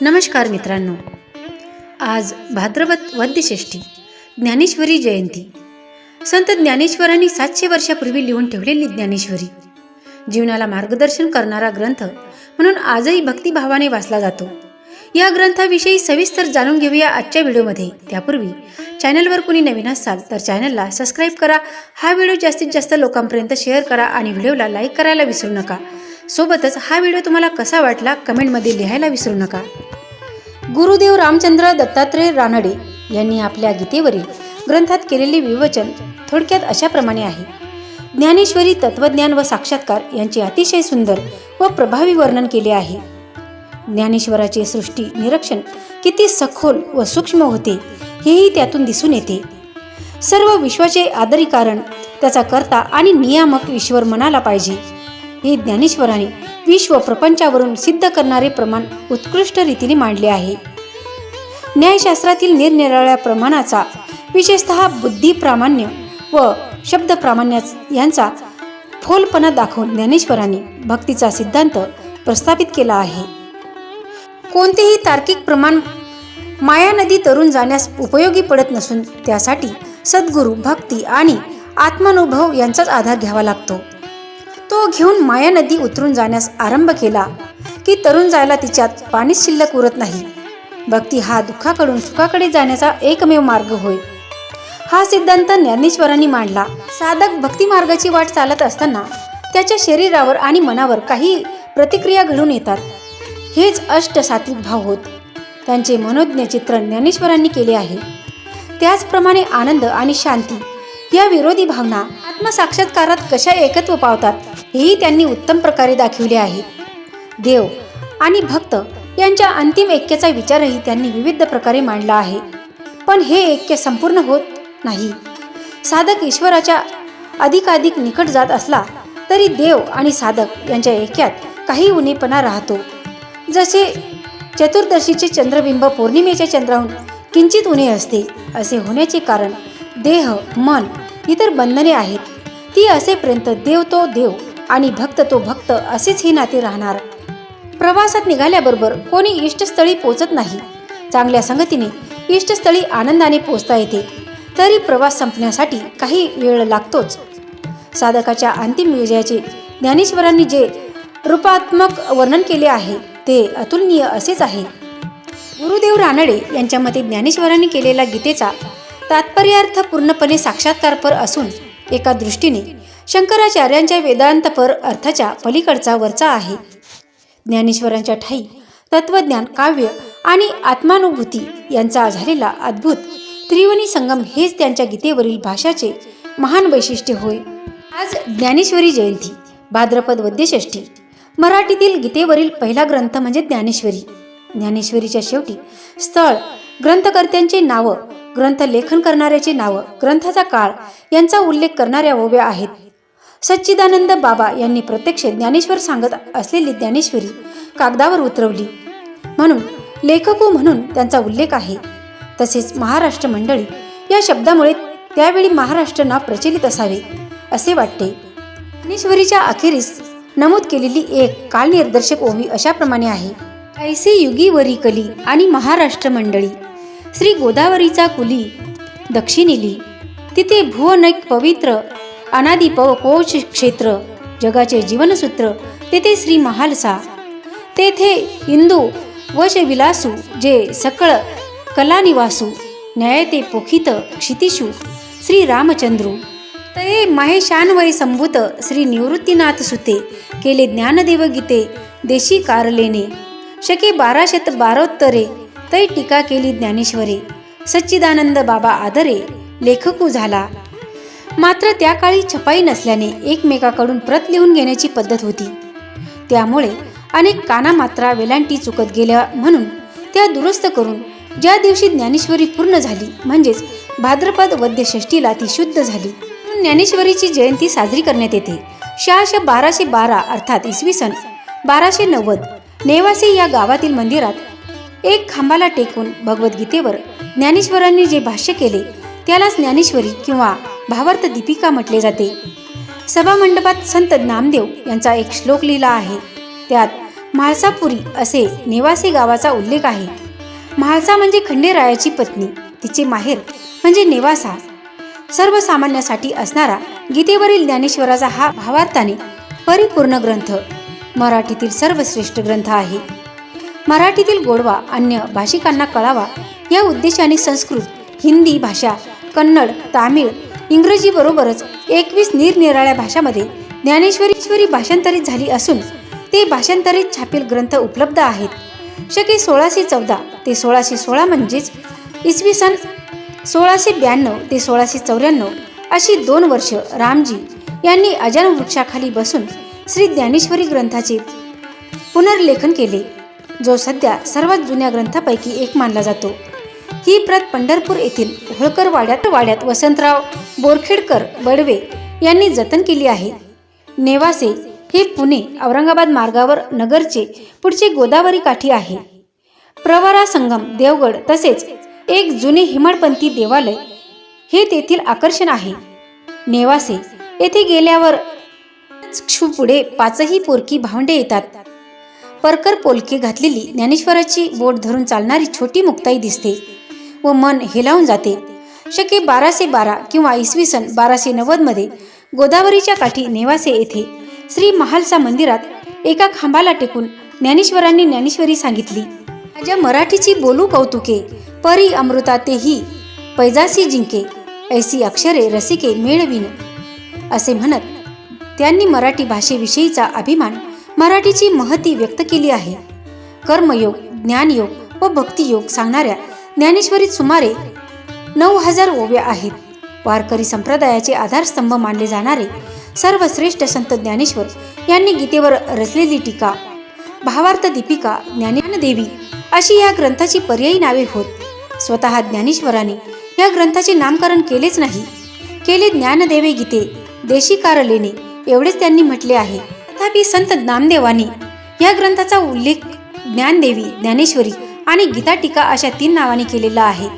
नमस्कार मित्रांनो. आज भाद्रपद वद्यषष्ठी ज्ञानेश्वरी जयंती. संत ज्ञानेश्वरांनी सातशे वर्षापूर्वी लिहून ठेवलेली ज्ञानेश्वरी. जीवनाला मार्गदर्शन करणारा ग्रंथ म्हणून आजही भक्तिभावाने वाचला जातो. या ग्रंथाविषयी सविस्तर जाणून घेऊया आजच्या व्हिडिओमध्ये. त्यापूर्वी चॅनलवर कुणी नवीन असाल तर चॅनलला सबस्क्राईब करा. हा व्हिडिओ जास्तीत जास्त लोकांपर्यंत शेअर करा आणि व्हिडिओला लाईक करायला विसरू नका. सोबतच हा व्हिडिओ तुम्हाला कसा वाटला कमेंटमध्ये लिहायला विसरू नका. गुरुदेव रामचंद्र दत्तात्रय रानडे यांनी आपल्या गीतेवरील ग्रंथात केलेले विवचन थोडक्यात अशाप्रमाणे आहे. ज्ञानेश्वरी तत्वज्ञान व साक्षात्कार यांचे अतिशय सुंदर व प्रभावी वर्णन केले आहे. ज्ञानेश्वराचे सृष्टी निरीक्षण किती सखोल व सूक्ष्म होते हेही त्यातून दिसून येते. सर्व विश्वाचे आदरीकारण त्याचा कर्ता आणि नियामक ईश्वर मनाला पाहिजे. हे ज्ञानेश्वराने विश्व प्रपंचावरून सिद्ध करणारे प्रमाण उत्कृष्ट रीतीने मांडले आहे. न्यायशास्त्रातील निरनिराळ्या प्रमाणाचा विशेषतः बुद्धी प्रामाण्य व शब्द प्रामाण्य यांचा फोलपणा दाखवून ज्ञानेश्वरांनी भक्तीचा सिद्धांत प्रस्थापित केला आहे. कोणतेही तार्किक प्रमाण माया नदी तरुण जाण्यास उपयोगी पडत नसून त्यासाठी सद्गुरू भक्ती आणि आत्मानुभव यांचाच आधार घ्यावा लागतो. तो घेऊन माया नदी उतरून जाण्यास आरंभ केला. की तरुण जायला तिच्यात पाणीच शिल्लक उरत नाही. भक्ती हा दुःखाकडून सुखाकडे जाण्याचा एकमेव मार्ग होय. हा सिद्धांत ज्ञानेश्वरांनी मांडला. साधक भक्ती मार्गाची वाट चालत असताना त्याच्या शरीरावर आणि मनावर काही प्रतिक्रिया घडून येतात. हेच अष्ट सात्विक भाव होत. त्यांचे मनोज्ञ चित्रण ज्ञानेश्वरांनी केले आहे. त्याचप्रमाणे आनंद आणि शांती या विरोधी भावना आत्मसाक्षात्कारात कशा एकत्व पावतात? हेही त्यांनी उत्तम प्रकारे दाखविले आहे. देव आणि भक्त यांच्या अंतिम ऐक्याचा विचारही त्यांनी विविध प्रकारे मांडला आहे. पण हे ऐक्य संपूर्ण होत नाही. साधक ईश्वराच्या अधिकाधिक निकट जात असला तरी देव आणि साधक यांच्या ऐक्यात काही उणेपणा राहतो. जसे चतुर्दशीचे चंद्रबिंब पौर्णिमेच्या चंद्राहून किंचित उणे असते असे होण्याचे कारण देह मन इतर बंधने आहेत. ती असेपर्यंत देव तो देव आणि भक्त तो भक्त असेच हे नाते राहणार. प्रवासात निघाल्याबरोबर कोणी इष्टस्थळी पोचत नाही. चांगल्या संगतीने इष्टस्थळी आनंदाने पोचता येते. तरी प्रवास संपण्यासाठी काही वेळ लागतोच. साधकाच्या अंतिम विजयाचे ज्ञानेश्वरांनी जे रूपात्मक वर्णन केले आहे ते अतुलनीय असेच आहे. गुरुदेव रानडे यांच्या मते ज्ञानेश्वरांनी केलेला गीतेचा तात्पर्यार्थ पूर्णपणे साक्षात्कारपर असून एका दृष्टीने शंकराचार्यांच्या वेदांतपर अर्थाच्या पलीकडचा वरचा आहे. ज्ञानेश्वरांच्या ठाई तत्वज्ञान काव्य आणि आत्मानुभूती यांचा झालेला अद्भुत त्रिवणी संगम हेच त्यांच्या गीतेवरील भाषाचे महान वैशिष्ट्य होय. आज ज्ञानेश्वरी जयंती भाद्रपद वद्यषष्ठी मराठीतील गीतेवरील पहिला ग्रंथ म्हणजे ज्ञानेश्वरी. ज्ञानेश्वरीच्या शेवटी स्थळ ग्रंथकर्त्यांचे नावं ग्रंथ लेखन करणाऱ्याचे नावं ग्रंथाचा काळ यांचा उल्लेख करणाऱ्या ओव्या आहेत. सच्चिदानंद बाबा यांनी प्रत्यक्ष ज्ञानेश्वर सांगत असलेली ज्ञानेश्वरी कागदावर उतरवली. म्हणून लेखकू हो म्हणून त्यांचा उल्लेख आहे. तसेच महाराष्ट्र मंडळी या शब्दामुळे त्यावेळी महाराष्ट्र नाव प्रचलित असावे असे वाटते. ज्ञानेश्वरीच्या अखेरीस नमूद केलेली एक कालनिर्देशक ओवी अशाप्रमाणे आहे. ऐसे युगीवरी कली आणि महाराष्ट्र मंडळी. श्री गोदावरीचा कुली दक्षिणेली. तिथे भुवनैक पवित्र अनादिप कोच कोश क्षेत्र जगाचे जीवनसूत्र तेथे श्री महालसा. तेथे इंदू वश विलासू जे सकळ कलानिवासू न्यायते पोखित क्षितिषू श्री रामचंद्रू. तये महेशान्वय संभूत श्री निवृत्तीनाथ सुते केले ज्ञानदेव गीते देशी कारलेने. शके बाराशत बारोत्तरे तै टीका केली ज्ञानेश्वरे. सच्चिदानंद बाबा आदरे लेखकू झाला. मात्र त्या काळी छपाई नसल्याने एकमेकाकडून प्रत लिहून घेण्याची पद्धत होती. त्यामुळे अनेक कानामात्रा वेलांटी चुकत गेल्या म्हणून त्या दुरुस्त करून ज्या दिवशी ज्ञानेश्वरी पूर्ण झाली म्हणजेच भाद्रपद वद्यषष्टीला ती शुद्ध झाली. ज्ञानेश्वरीची जयंती साजरी करण्यात येते. शाश बाराशे बारा अर्थात इसवी सन बाराशे नव्वद नेवासे या गावातील मंदिरात एक खांबाला टेकून भगवद्गीतेवर ज्ञानेश्वरांनी जे भाष्य केले त्यालाच ज्ञानेश्वरी किंवा भावार्थ दीपिका म्हटले जाते. सभामंडपात संत नामदेव यांचा एक श्लोक लिहिला आहे. त्यात म्हाळसापुरी असे नेवासे गावाचा उल्लेख आहे. म्हाळसा म्हणजे खंडेरायाची पत्नी तिचे माहेर म्हणजे नेवासा. सर्वसामान्यासाठी असणारा गीतेवरील ज्ञानेश्वराचा हा भावार्थाने परिपूर्ण ग्रंथ मराठीतील सर्वश्रेष्ठ ग्रंथ आहे. मराठीतील गोडवा अन्य भाषिकांना कळावा या उद्देशाने संस्कृत हिंदी भाषा कन्नड तामिळ इंग्रजीबरोबरच एकवीस निरनिराळ्या भाषांमध्ये ज्ञानेश्वरीश्वरी भाषांतरित झाली असून ते भाषांतरित छापील ग्रंथ उपलब्ध आहेत. शके सोळाशे चौदा ते सोळाशे सोळा म्हणजेच इसवी सन सोळाशे ब्याण्णव ते सोळाशे चौऱ्याण्णव अशी दोन वर्ष रामजी यांनी अजान वृक्षाखाली बसून श्री ज्ञानेश्वरी ग्रंथाचे पुनर्लेखन केले जो सध्या सर्वात जुन्या ग्रंथापैकी एक मानला जातो. ही प्रत पंढरपूर येथील होळकर वाड्यात वाड्यात वसंतराव बोरखेडकर बडवे यांनी जतन केली आहे. नेवासे हे पुणे औरंगाबाद मार्गावर नगरचे पुढचे गोदावरी काठी आहे. प्रवरा संगम देवगड तसेच एक जुने हिमाडपंथी देवालय हे तेथील आकर्षण आहे. नेवासे येथे गेल्यावर पुढे पाचही पोरकी भावंडे येतात. परकर पोलके घातलेली ज्ञानेश्वराची बोट धरून चालणारी छोटी मुक्ताई दिसते. व मन हेलावून जाते. शके बाराशे बारा किंवा इसवी सन बाराशे नव्वदमध्ये गोदावरीच्या काठी नेवासे येथे श्री महालसा मंदिरात एका खांबाला टेकून ज्ञानेश्वरांनी ज्ञानेश्वरी सांगितली माझ्या मराठीची बोलू कौतुके परी अमृता तेही पैजासी जिंके ऐसी अक्षरे रसिके मेळविन असे म्हणत त्यांनी मराठी भाषेविषयीचा अभिमान मराठीची महती व्यक्त केली आहे. कर्मयोग ज्ञानयोग व भक्तियोग सांगणाऱ्या ज्ञानेश्वरीत सुमारे नऊ हजार ओव्या आहेत. वारकरी संप्रदायाचे आधारस्तंभ मानले जाणारे सर्वश्रेष्ठ संत ज्ञानेश्वर यांनी गीतेवर रचलेली टीका. भावार्थ दीपिका ज्ञानदेवी अशी या ग्रंथाची पर्यायी नावे होत. स्वतः ज्ञानेश्वराने या ग्रंथाचे नामकरण केलेच नाही. केले ज्ञानदेवे गीते देशी कारलेने एवढेच त्यांनी म्हटले आहे. तथापि संत नामदेवाने या ग्रंथाचा उल्लेख ज्ञानदेवी ज्ञानेश्वरी आणि गीता टीका अशा तीन नावाने केलेला आहे.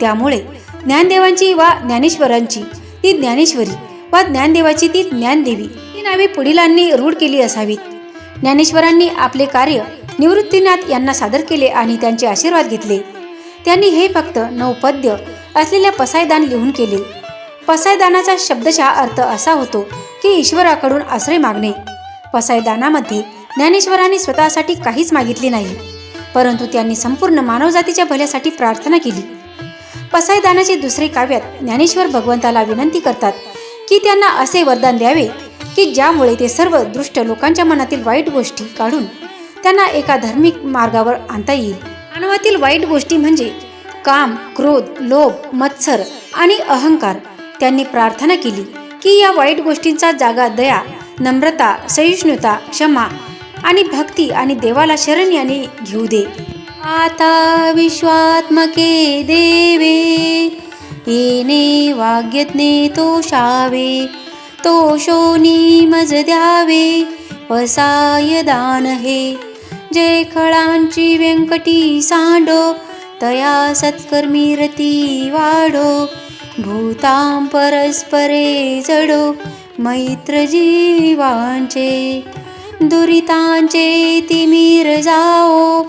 त्यामुळे ज्ञानदेवांची वा ज्ञानेश्वरांची ती ज्ञानेश्वरी वा ज्ञानदेवाची ती ज्ञानदेवी ही नावे पुढीलांनी रूढ केली असावीत. ज्ञानेश्वरांनी आपले कार्य निवृत्तीनाथ यांना सादर केले आणि त्यांचे आशीर्वाद घेतले. त्यांनी हे फक्त नौपद्य असलेल्या पसायदान लिहून केले. पसायदानाचा शब्दशः अर्थ असा होतो की ईश्वराकडून आश्रय मागणे. पसायदानामध्ये ज्ञानेश्वरांनी स्वतःसाठी काहीच मागितले नाही. परंतु त्यांनी संपूर्ण मानवजातीच्या भल्यासाठी प्रार्थना केली. पसायदानाचे दुसरे काव्यात ज्ञानेश्वर भगवंताला विनंती करतात की त्यांना असे वरदान द्यावे की ज्यामुळे ते सर्व दृष्ट लोकांच्या मनातील वाईट गोष्टी काढून त्यांना एका धार्मिक मार्गावर आणता येईल. मानवातील वाईट गोष्टी म्हणजे काम क्रोध लोभ मत्सर आणि अहंकार. त्यांनी प्रार्थना केली की या वाईट गोष्टींचा जागा दया नम्रता सहिष्णुता क्षमा आणि भक्ती आणि देवाला शरण याने घेऊ दे. आता विश्वात्मके देवे येणे वाग्यज्ञे तोषावे तोषोनी मज द्यावे वसाय दान हे. जे खळांची व्यंकटी सांडो तया सत्कर्मी रती वाढो. भूतां परस्परे जडो मैत्र जीवांचे दुरितांचे तिमीर जाओ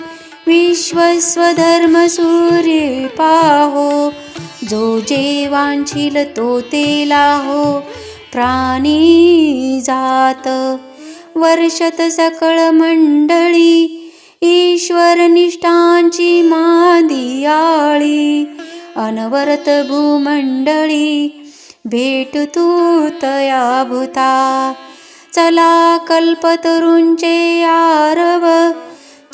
विश्वस्वधर्म सूर्य पाहो जो जे वांछील तो ते लाहो प्राणी जात वर्षत सकळ मंडळी ईश्वर निष्ठांची मादियाळी अनवरत भूमंडळी भेट तू तया भूता चला कल्पतरुंचे आरव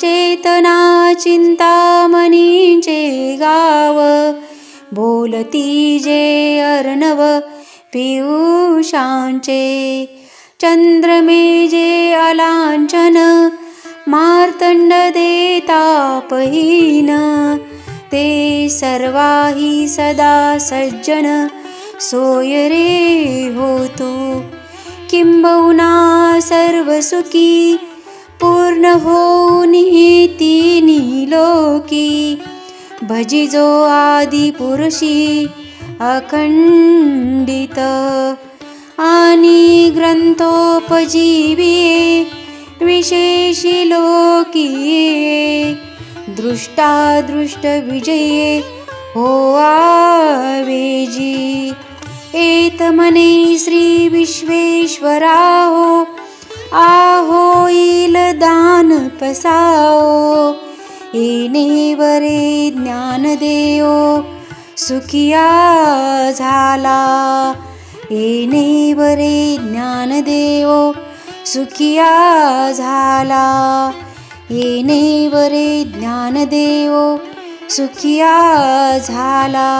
चेतना चिंतामणींचे गाव. बोलती जे अर्णव पियुषांचे चंद्रमेजे अलांचन मार्तंड देता पहिन. ते सर्वाही सदा सज्जन सोय रे होतो किंबहुना सर्वसुखी पूर्ण होऊन तिन्ही लोकी भजिजो आदि पुरुषी अखंडित. आणि ग्रंथोपजीवी विशेषी लोकी दृष्टादृष्ट विजये हो आवेजी. एत मने श्री विश्वेश्वरा आहो येल दान पसाओ येणे वरे ज्ञान देओ सुखिया झाला. येणे वरे ज्ञान देओ सुखिया झाला. येणे वरे ज्ञान देओ सुखिया झाला.